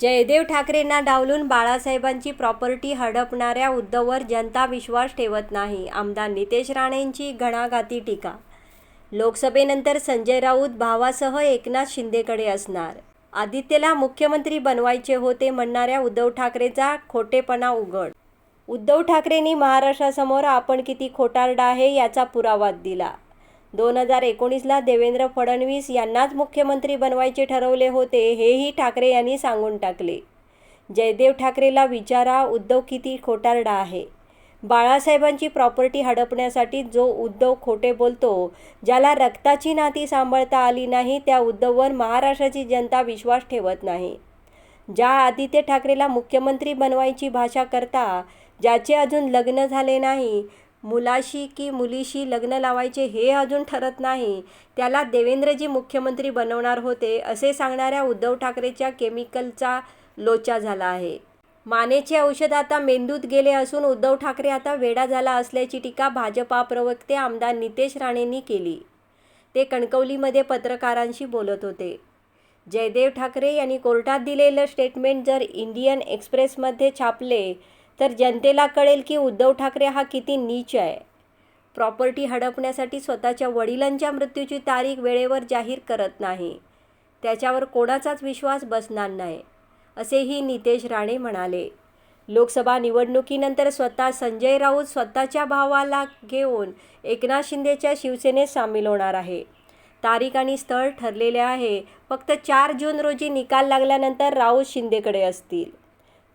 जयदेव ठाकरेंना डावलून बाळासाहेबांची प्रॉपर्टी हडपणाऱ्या उद्धववर जनता विश्वास ठेवत नाही. आमदार नितेश राणेंची घणाघाती टीका. लोकसभेनंतर संजय राऊत भावासह एकनाथ शिंदेकडे असणार. आदित्यला मुख्यमंत्री बनवायचे होते म्हणणाऱ्या उद्धव ठाकरेचा खोटेपणा उघड. उद्धव ठाकरेंनी महाराष्ट्रासमोर आपण किती खोटारडा आहे याचा पुरावा दिला. दोन हजार एकोणीसला देवेंद्र फडणवीस यांनाच मुख्यमंत्री बनवायचे ठरवले होते हेही ठाकरे यांनी सांगून टाकले. जयदेव ठाकरेला विचारा उद्धव किती खोटारडा आहे. बाळासाहेबांची प्रॉपर्टी हडपण्यासाठी जो उद्धव खोटे बोलतो ज्याला रक्ताची नाती सांभाळता आली नाही त्या उद्धववर महाराष्ट्राची जनता विश्वास ठेवत नाही. ज्या आदित्य ठाकरेला मुख्यमंत्री बनवायची भाषा करता ज्याचे अजून लग्न झाले नाही मुलाशी की मुलीशी लग्न लावायचे हे अजून ठरत नाही. त्याला देवेंद्रजी मुख्यमंत्री बनवणार होते असे सांगणाऱ्या उद्धव ठाकरेच्या केमिकलचा लोचा झाला आहे. मानेचे औषध आता मेंदूत गेले असून उद्धव ठाकरे आता वेडा झाला असल्याची टीका भाजपा प्रवक्ते आमदार नितेश राणेंनी केली. ते कणकवलीमध्ये पत्रकारांशी बोलत होते. जयदेव ठाकरे यांनी कोर्टात दिलेलं स्टेटमेंट जर इंडियन एक्सप्रेसमध्ये छापले तर जनतेला कळेल की उद्धव ठाकरे हा किती नीच आहे. प्रॉपर्टी हडपण्यासाठी स्वतःच्या वडिलांच्या मृत्यूची तारीख वेळेवर जाहीर करत नाही. त्याच्यावर कोणाचाच विश्वास बसणार नाही असेही नितेश राणे म्हणाले. लोकसभा निवडणुकीनंतर स्वतः संजय राऊत स्वतःच्या भावाला घेऊन एकनाथ शिंदेच्या शिवसेनेत सामील होणार आहे. तारीख आणि स्थळ ठरलेले आहे. फक्त चार जून रोजी निकाल लागल्यानंतर राऊत शिंदेकडे असतील.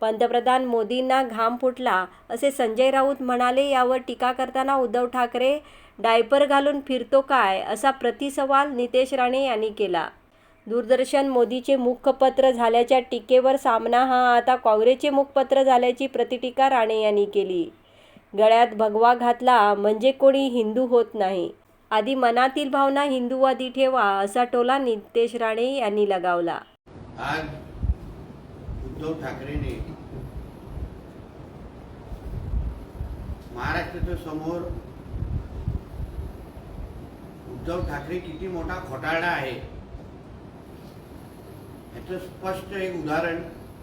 पंतप्रधान मोदींना घाम फुटला असे संजय राऊत म्हणाले यावर टीका करताना उद्धव ठाकरे डायपर घालून फिरतो काय? असा प्रतिसवाल नितेश राणे यांनी केला. दूरदर्शन मोदीचे मुखपत्र झाल्याच्या टीकेवर सामना हा आता काँग्रेसचे मुखपत्र झाल्याची प्रतिटीका राणे यांनी केली. गळ्यात भगवा घातला म्हणजे कोणी हिंदू होत नाही. आधी मनातील भावना हिंदूवादी ठेवा असा टोला नितेश राणे यांनी लगावला. आज उद्धव ठाकरेने महाराष्ट्राच्या समोर उद्धव ठाकरे किती मोठा खोटाळा आहे याचं स्पष्ट एक उदाहरण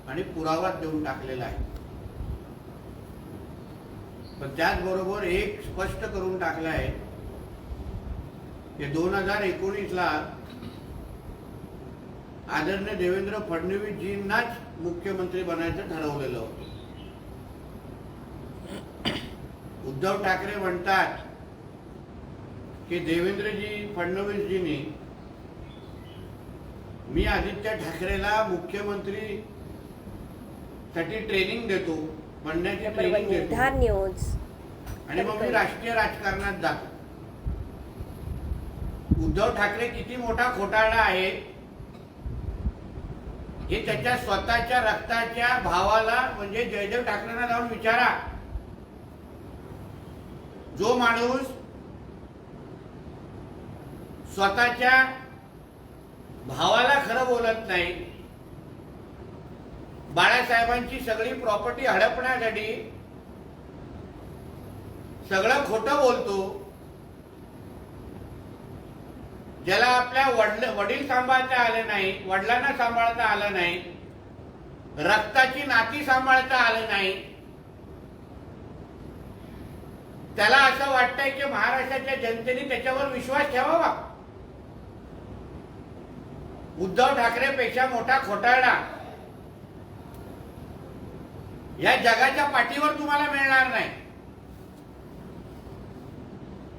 आणि पुरावा देऊन टाकलेला आहे. पण त्याचबरोबर एक स्पष्ट करून टाकलं आहे की दोन हजार एकोणीसला आदरणीय देवेंद्र फडणवीसजींनाच मुख्यमंत्री बनायचं ठरवलेलं होतं. उद्धव ठाकरे म्हणतात की देवेंद्रजी फडणवीसजींनी मी आदित्य ठाकरेला मुख्यमंत्री साठी ट्रेनिंग देतो म्हणण्याची ट्रेनिंग देतो. आणि मग मी राष्ट्रीय राजकारणात जातो. उद्धव ठाकरे किती मोठा घोटाळा आहे हे त्याच्या स्वतःच्या रक्ताच्या भावाला म्हणजे जयदेव ठाकरेंना जाऊन विचारा. जो माणूस स्वतःच्या भावाला खरं बोलत नाही बाळासाहेबांची सगळी प्रॉपर्टी हडपण्यासाठी सगळं खोटं बोलतो ज्याला आपल्या वडील वडील सांभाळता आले नाही वडिलांना सांभाळता आलं नाही रक्ताची नाती सांभाळता आलं नाही त्याला असं वाटतंय की महाराष्ट्राच्या जनतेने त्याच्यावर विश्वास ठेवावा. उद्धव ठाकरेपेक्षा मोठा खोटाळा या जगाच्या पाठीवर तुम्हाला मिळणार नाही.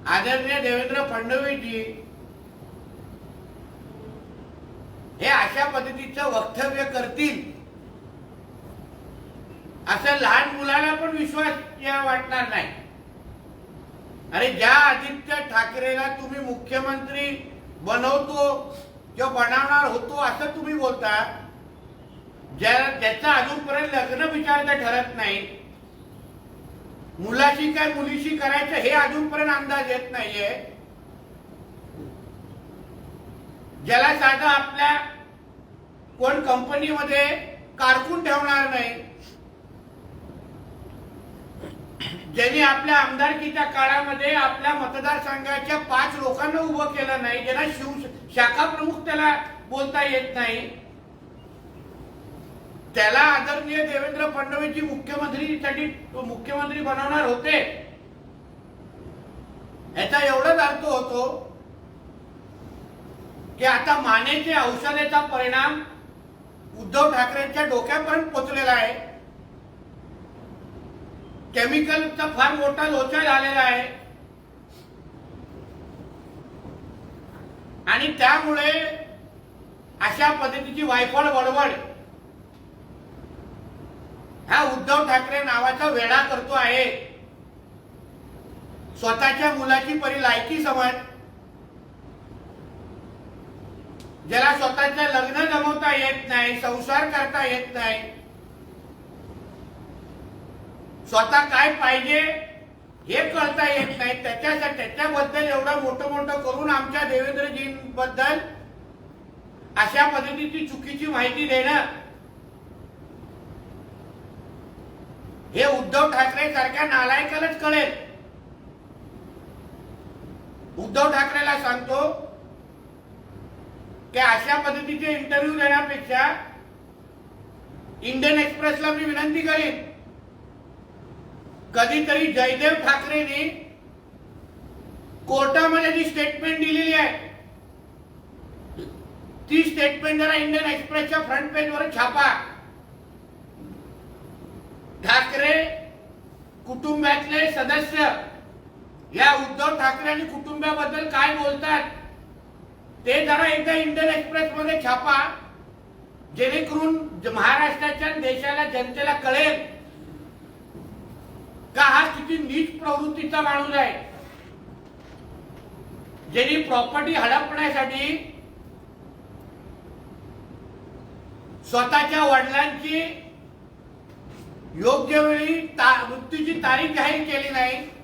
आदरणीय देवेंद्र फडणवीसजी हे अशा पद्धतीचं वक्तव्य करतील. असं लहान मुलाला पण विश्वास वाटणार नाही. अरे ज्या आदित्य ठाकरेला तुम्ही मुख्यमंत्री बनवतो किंवा बनवणार होतो असं तुम्ही बोलता ज्या ज्याचं अजूनपर्यंत लग्न विचारता ठरत नाही मुलाशी काय मुलीशी करायचं हे अजूनपर्यंत अंदाज येत नाहीये. ज्याला जागा आपल्या कोण कंपनीमध्ये कारकून ठेवणार नाही. ज्यांनी आपल्या आमदारकीच्या काळामध्ये आपल्या मतदारसंघाच्या पाच लोकांना उभं केलं नाही ज्यांना शिव शाखा प्रमुख त्याला बोलता येत नाही त्याला आदरणीय देवेंद्र फडणवीसजी मुख्यमंत्रीसाठी मुख्यमंत्री बनवणार होते. याचा एवढाच अर्थ होतो की आता मानेचे औषधेचा परिणाम उद्धव ठाकरेंच्या डोक्यापर्यंत पोचलेला आहे. केमिकलचा फार मोठा लोचा झालेला आहे. आणि त्यामुळे अशा पद्धतीची वायफळ वळवळ हा उद्धव ठाकरे नावाचा वेळा करतो आहे. स्वतःच्या मुलाची परी लायकी समज. ज्याला स्वतःचं लग्न जमवता येत नाही संसार करता येत नाही. स्वतः काय पाहिजे हे कळता येत नाही. त्याच्यासाठी त्याच्याबद्दल एवढं मोठं मोठं करून आमच्या देवेंद्रजींबद्दल अशा पद्धतीची चुकीची माहिती देणं हे उद्धव ठाकरे सारख्या नालायकालाच कळेल. उद्धव ठाकरेला सांगतो की अशा पद्धतीचे इंटरव्ह्यू देण्यापेक्षा इंडियन एक्सप्रेसला मी विनंती करीन कधीतरी जयदेव ठाकरेंनी कोर्टामध्ये जी स्टेटमेंट दिलेली आहे ती स्टेटमेंट जरा इंडियन एक्सप्रेसच्या फ्रंट पेजवर छापा. ठाकरे कुटुंबातले सदस्य या उद्धव ठाकरे आणि कुटुंबाबद्दल काय बोलतात? ते जरा एकदा इंडियन एक्सप्रेस मध्ये छापा जेणेकरून महाराष्ट्राच्या देशाला जनतेला कळेल का हा किती नीच प्रवृत्तीचा माणूस आहे. ज्यांनी प्रॉपर्टी हडपण्यासाठी स्वतःच्या वडिलांची योग्य वेळी ता- तारीख जाहीर केली नाही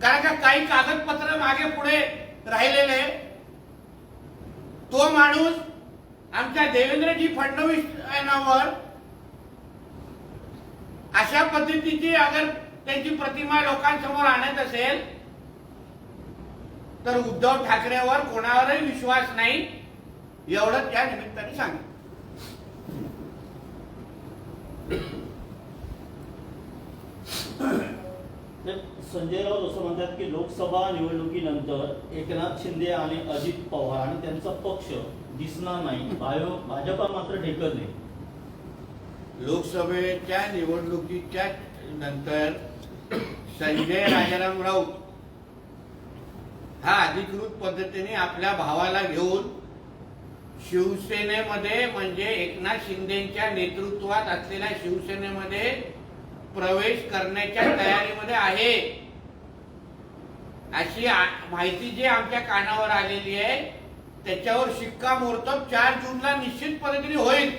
कारण का काही कागदपत्र मागे पुढे राहिलेले तो माणूस आमच्या देवेंद्रजी फडणवीस यांनावर अशा पद्धतीची अगर त्यांची प्रतिमा लोकांसमोर आणत असेल तर उद्धव ठाकरेवर कोणावरही विश्वास नाही एवढंच त्या निमित्ताने सांगितलं तर संजय राऊत असं म्हणतात की लोकसभा निवडणुकीनंतर एकनाथ शिंदे आणि अजित पवार आणि त्यांचा पक्ष दिसणार नाही. भाजपा मात्र ढेकत नाही. लोकसभेच्या निवडणुकीच्या नंतर संजय राजाराम राऊत हा अधिकृत पद्धतीने आपल्या भावाला घेऊन शिवसेनेमध्ये म्हणजे एकनाथ शिंदेच्या नेतृत्वात असलेल्या शिवसेनेमध्ये प्रवेश करण्याच्या तयारीमध्ये आहे. अशी माहिती जी आमच्या कानावर आलेली आहे त्याच्यावर शिक्कामोर्तब चार जूनला निश्चित पद्धतीने होईल.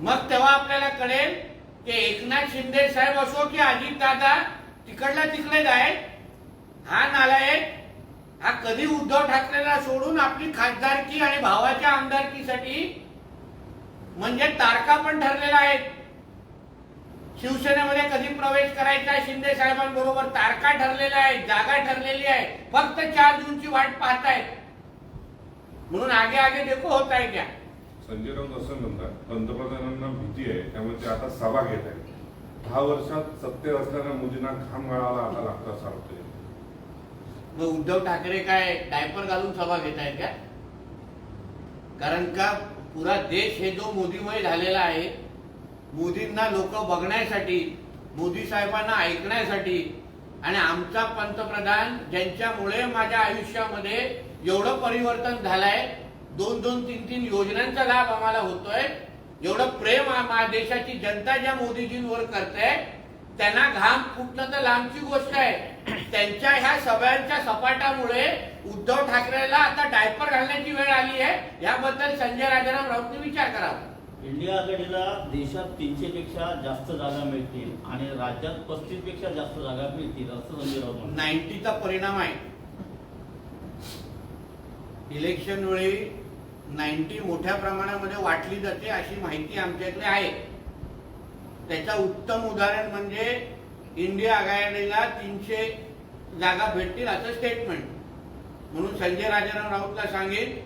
मग तेव्हा आपल्याला कळेल की एकनाथ शिंदे साहेब असो की अजित दादा तिकडला तिकडेच आहे हा नालायक हा कधी उद्धव ठाकरेला सोडून आपली खासदारकी आणि भावाच्या आमदारकीसाठी म्हणजे तारका पण ठरलेल्या आहेत. शिवसेनेमध्ये कधी प्रवेश करायचा शिंदे साहेबांबरोबर तारखा ठरलेल्या आहेत जागा ठरलेली आहे. फक्त चार जूनची वाट पाहतायत. म्हणून आगे आगे देखो होत आहे क्या संजय राऊत असं म्हणतात पंतप्रधानांना भीती आहे त्यामुळे ते आता सभा घेत आहेत. दहा वर्षात सत्तेत असलेल्या मोदींना घाम गाळायला आता लागतं असं वाटतंय. मग उद्धव ठाकरे काय डायपर घालून सभा घेत आहेत का? कारण का पुरा देश हे जो मोदीमय झालेला आहे मोदींना लोक बघण्यासाठी मोदी साहेबांना ऐकण्यासाठी आणि आमचा पंतप्रधान ज्यांच्यामुळे माझ्या आयुष्यामध्ये एवढं परिवर्तन झालंय दोन दोन तीन तीन योजनांचा लाभ आम्हाला होतोय एवढं प्रेम देशाची जनता ज्या मोदीजींवर करते त्यांना घाम फुटणं तर लांबची गोष्ट आहे. त्यांच्या ह्या सगळ्यांच्या सपाटामुळे उद्धव ठाकरेला आता डायपर घालण्याची वेळ आली आहे. याबद्दल संजय राजाराम राऊतने विचार करावा. इंडिया आघाडीला देशात तीनशेपेक्षा जास्त जागा मिळतील आणि राज्यात पस्तीसपेक्षा जास्त जागा मिळतील असं संजय राऊत नाईन्टीचा परिणाम आहे. इलेक्शन वेळी नाईन्टी मोठ्या प्रमाणामध्ये वाटली जाते अशी माहिती आमच्याकडे आहे. त्याचा उत्तम उदाहरण म्हणजे इंडिया आघाडीला तीनशे जागा भेटतील असं स्टेटमेंट म्हणून संजय राजाराम राऊतला सांगेन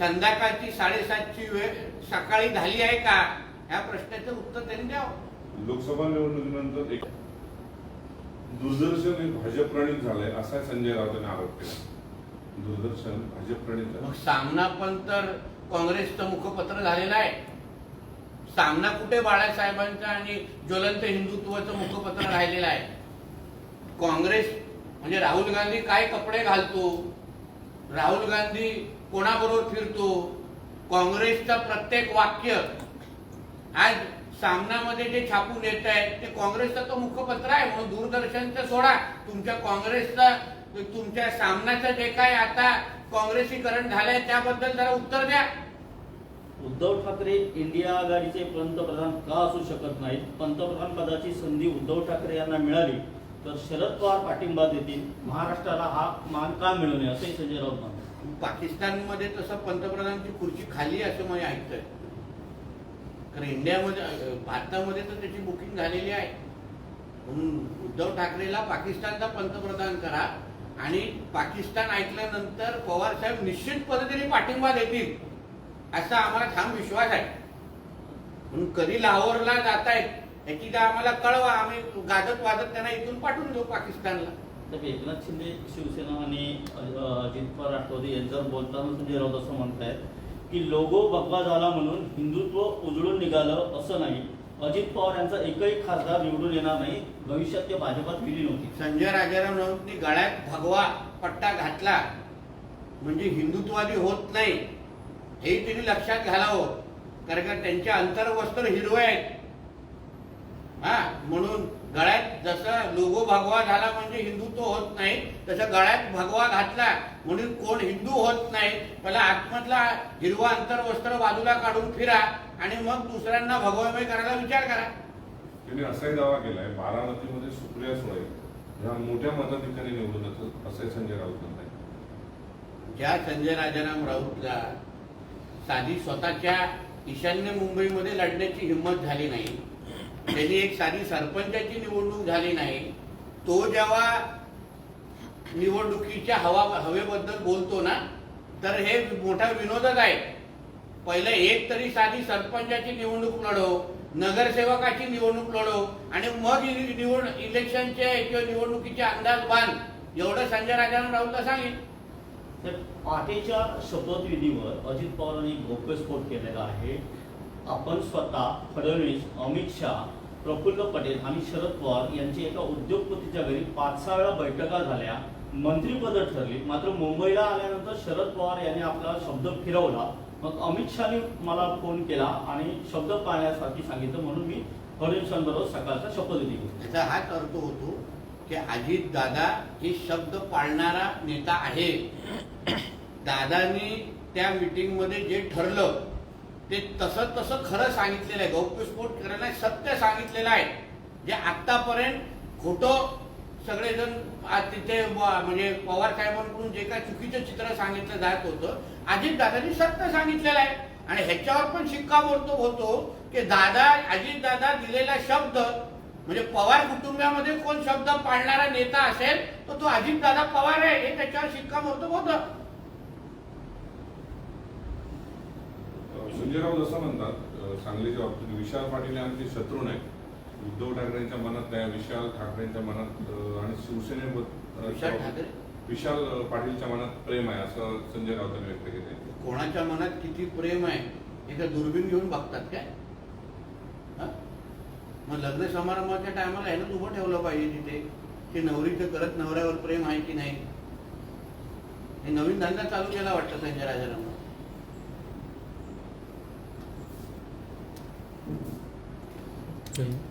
संध्याकाळची साडेसातची वेळ सकाळी झाली आहे का? ह्या प्रश्नाचं उत्तर त्यांनी द्यावं. लोकसभा निवडणुकीनंतर एक दूरदर्शन हे भाजप प्रणित झालंय असा संजय राऊतांनी आरोप केला. दूरदर्शन भाजप प्रणित मग सामना पण तर काँग्रेसचं मुखपत्र झालेलं आहे. सामना कुठे बाळासाहेबांचं आणि ज्वलंत हिंदुत्वाचं मुखपत्र राहिलेलं आहे? काँग्रेस म्हणजे राहुल गांधी काय कपडे घालतो? राहुल गांधी कोणाबरोबर फिरतो? काँग्रेसचं प्रत्येक वाक्य आज सामनामध्ये जे छापून येत आहे ते काँग्रेसचं तो मुखपत्र आहे म्हणून दूरदर्शनचं सोडा. तुमच्या काँग्रेसचा तुमच्या सामनाचं जे काय आता काँग्रेसीकरण झालंय त्याबद्दल जरा उत्तर द्या. उद्धव ठाकरे इंडिया आघाडीचे पंतप्रधान का असू शकत नाहीत? पंतप्रधान पदाची संधी उद्धव ठाकरे यांना मिळाली तर शरद पवार पाठिंबा देतील. महाराष्ट्राला हा मान का मिळू नये? असंही संजय राऊत म्हणतात पाकिस्तानमध्ये तसं पंतप्रधानांची खुर्ची खाली असं मी ऐकतोय. कारण इंडियामध्ये भारतामध्ये तर त्याची बुकिंग झालेली आहे. म्हणून उद्धव ठाकरेला पाकिस्तानचा पंतप्रधान करा आणि पाकिस्तान ऐकल्यानंतर पवार साहेब निश्चित पद्धतीने पाठिंबा देतील असा आम्हाला ठाम विश्वास आहे. म्हणून कधी लाहोरला जात आहेत याची तर आम्हाला कळवा आम्ही गाजत वाजत त्यांना इथून पाठवून देऊ पाकिस्तानला. एकनाथ शिंदे शिवसेना आणि अजित पवार राष्ट्रवादी यांच्यावर बोलताना संजय राऊत असं म्हणतायत की लोगो भगवा झाला म्हणून हिंदुत्व उजळून निघालं असं नाही. अजित पवार यांचा एकही खासदार निवडून येणार नाही. भविष्यात ते भाजपात विलीन होती संजय राजाराम राऊतनी गळ्यात भगवा पट्टा घातला. म्हणजे हिंदुत्वादी होत नाही. हे त्यांनी लक्षात घालावं. कारण का त्यांचे अंतर्वस्त्र हिरवे आहेत. हा म्हणून गळ्यात जसं लोगो भगवा झाला म्हणजे हिंदुत्व होत नाही तसं गळ्यात भगवा घातला म्हणून कोण हिंदू होत नाही पहिला आतमधला हिरवा अंतर्वस्त्र बाजूला काढून फिरा आणि मग दुसऱ्यांना भगवामय करायला विचार करा. त्यांनी असाही दावा केलाय बारामतीमध्ये सुप्रिया सुळे ह्या मोठ्या मताधिकारी निवडून येतात असंही संजय राऊत म्हणताय ज्या संजय राजाराम राऊतला साधी स्वतःच्या ईशान्य मुंबईमध्ये लढण्याची हिंमत झाली नाही. त्यांनी एक साधी सरपंचाची निवडणूक झाली नाही. तो जेव्हा निवडणुकीच्या हवा हवेबद्दल बोलतो ना तर हे मोठा विनोदच आहे. पहिले एक तरी साधी सरपंचाची निवडणूक लढव नगरसेवकाची निवडणूक लढव आणि मग निवड इलेक्शनचे किंवा निवडणुकीचे अंदाज बांध. एवढं संजय राजाराम राऊतला सांगेल. तर पाटेच्या शपथविधीवर अजित पवारांनी गोप्यस्फोट केलेला आहे. आपण स्वतः फडणवीस अमित शहा प्रफुल्ल पटेल आणि शरद पवार यांची एका उद्योगपतीच्या घरी पाच सहा वेळा बैठका झाल्या. मंत्रीपद ठरली. मात्र मुंबईला आल्यानंतर शरद पवार यांनी आपला शब्द फिरवला. मग अमित शहाने मला फोन केला आणि शब्द पाळण्यासाठी सांगितलं म्हणून मी फडणवीसांबरोबर सकाळचा शपथविधी घेतला. त्याचा हाच अर्थ होतो की अजित दादा हे शब्द पाळणारा नेता आहे. दादानी त्या मीटिंगमध्ये जे ठरलं ते तसं तसं खरं सांगितलेलं आहे. गौप्यस्फोट खरं नाही, सत्य सांगितलेलं आहे. जे आतापर्यंत खोटं सगळेजण तिथे म्हणजे पवार साहेबांकडून जे काय चुकीचं चित्र सांगितलं जात होतं अजित दादानी सत्य सांगितलेलं आहे. आणि ह्याच्यावर पण शिक्कामोर्तब होतो की दादा अजित दादा दिलेला शब्द म्हणजे पवार कुटुंबामध्ये कोण शब्द पाळणारा नेता असेल तर तो अजित दादा पवार आहे हे त्याच्यावर शिक्कामोर्तब होतं संजय राऊत असं म्हणतात सांगलीच्या बाबतीत विशाल पाटील हे आमचे शत्रू नाही उद्धव ठाकरेंच्या मनात नाही विशाल ठाकरेंच्या मनात आणि शिवसेनेबद्दल विशाल ठाकरे? विशाल अं, पाटीलच्या मनात प्रेम आहे असं संजय राऊतांनी व्यक्त केले कोणाच्या मनात किती प्रेम आहे हे का दुर्बीण घेऊन बघतात काय? हा? मग लग्न समारंभाच्या टायमाला ह्यानं उभं ठेवलं पाहिजे तिथे की नवरीचं करत नवऱ्यावर प्रेम आहे की नाही? हे नवीन धंदा चालू केला वाटतं संजय राजाराम and